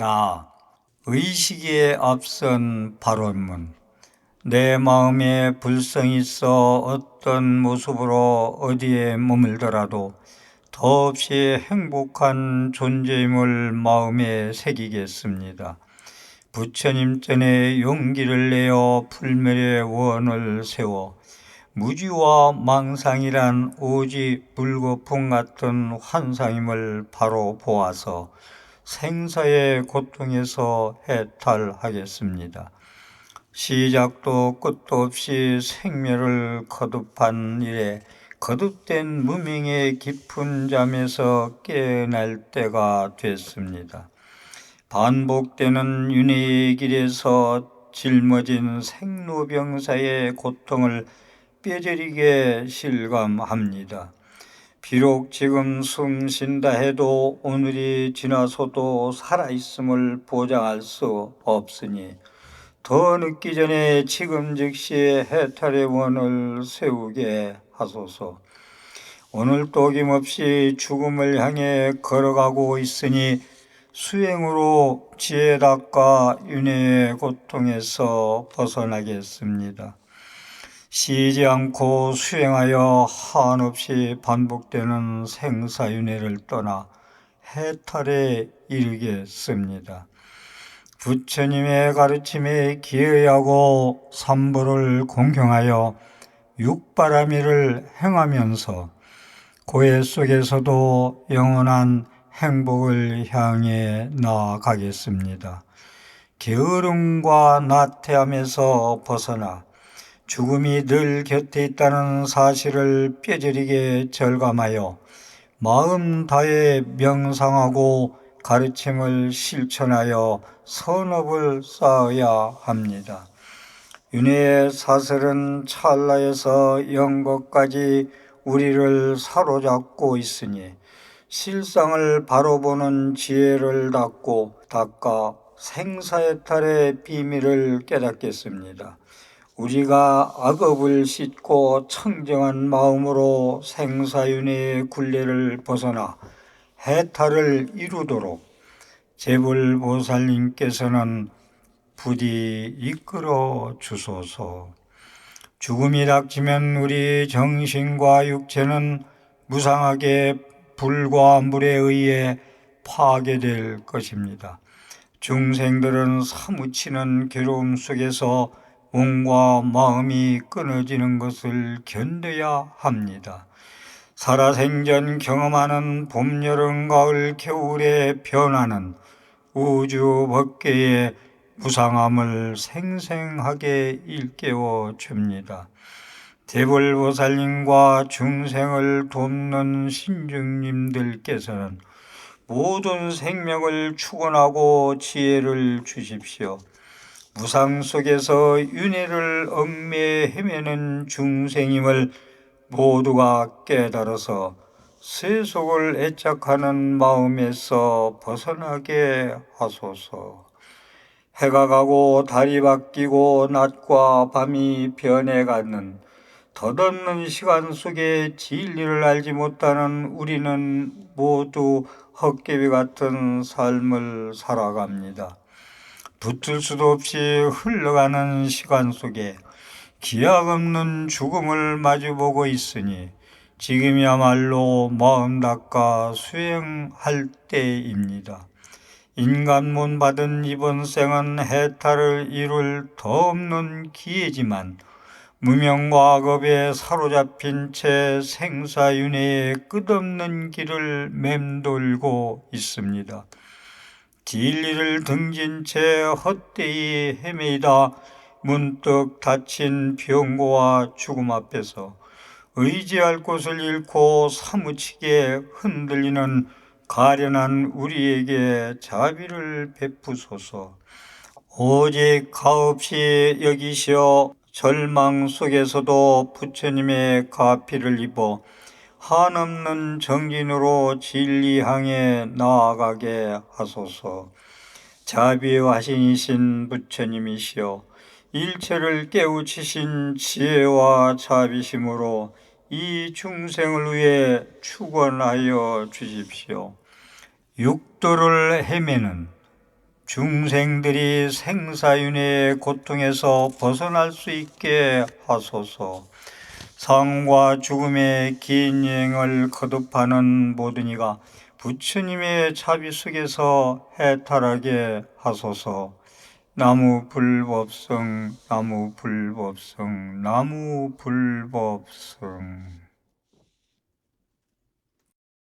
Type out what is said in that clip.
나 의식에 앞선 발언문 내 마음에 불성이 있어 어떤 모습으로 어디에 머물더라도 더없이 행복한 존재임을 마음에 새기겠습니다. 부처님 전에 용기를 내어 불멸의 원을 세워 무지와 망상이란 오직 물거품 같은 환상임을 바로 보아서 생사의 고통에서 해탈하겠습니다. 시작도 끝도 없이 생멸을 거듭한 일에 거듭된 무명의 깊은 잠에서 깨어날 때가 됐습니다. 반복되는 윤회의 길에서 짊어진 생로병사의 고통을 뼈저리게 실감합니다. 비록 지금 숨 쉰다 해도 오늘이 지나서도 살아있음을 보장할 수 없으니 더 늦기 전에 지금 즉시 해탈의 원을 세우게 하소서. 오늘도 어김없이 죽음을 향해 걸어가고 있으니 수행으로 지혜 닦아 윤회의 고통에서 벗어나겠습니다. 쉬지 않고 수행하여 한없이 반복되는 생사윤회를 떠나 해탈에 이르겠습니다. 부처님의 가르침에 기여하고 삼보를 공경하여 육바라미를 행하면서 고해 속에서도 영원한 행복을 향해 나아가겠습니다. 게으름과 나태함에서 벗어나 죽음이 늘 곁에 있다는 사실을 뼈저리게 절감하여 마음 다해 명상하고 가르침을 실천하여 선업을 쌓아야 합니다. 윤회의 사설은 찰나에서 영것까지 우리를 사로잡고 있으니 실상을 바로 보는 지혜를 닦고 닦아 생사해탈의 비밀을 깨닫겠습니다. 우리가 악업을 씻고 청정한 마음으로 생사윤회의 굴레를 벗어나 해탈을 이루도록 제불보살님께서는 부디 이끌어 주소서. 죽음이 닥치면 우리 정신과 육체는 무상하게 불과 물에 의해 파괴될 것입니다. 중생들은 사무치는 괴로움 속에서 몸과 마음이 끊어지는 것을 견뎌야 합니다. 살아생전 경험하는 봄, 여름, 가을, 겨울의 변화는 우주 법계의 무상함을 생생하게 일깨워 줍니다. 대불보살님과 중생을 돕는 신중님들께서는 모든 생명을 축원하고 지혜를 주십시오. 무상 속에서 윤회를 얽매 헤매는 중생임을 모두가 깨달아서 세속을 애착하는 마음에서 벗어나게 하소서. 해가 가고 달이 바뀌고 낮과 밤이 변해가는 덧없는 시간 속에 진리를 알지 못하는 우리는 모두 헛개비 같은 삶을 살아갑니다. 붙을 수도 없이 흘러가는 시간 속에 기약 없는 죽음을 마주보고 있으니 지금이야말로 마음 닦아 수행할 때입니다. 인간문 받은 이번 생은 해탈을 이룰 더 없는 기회지만 무명과 악업에 사로잡힌 채 생사윤회의 끝없는 길을 맴돌고 있습니다. 진리를 등진 채 헛되이 헤매이다 문득 닫힌 병고와 죽음 앞에서 의지할 곳을 잃고 사무치게 흔들리는 가련한 우리에게 자비를 베푸소서. 오직 가없이 여기시어 절망 속에서도 부처님의 가피를 입어 한없는 정진으로 진리 향해 나아가게 하소서. 자비와신이신 부처님이시여 일체를 깨우치신 지혜와 자비심으로 이 중생을 위해 축원하여 주십시오. 육도를 헤매는 중생들이 생사윤회의 고통에서 벗어날 수 있게 하소서. 삶과 죽음의 긴 여행을 거듭하는 모든 이가 부처님의 자비 속에서 해탈하게 하소서. 나무 불법성, 나무 불법성, 나무 불법성.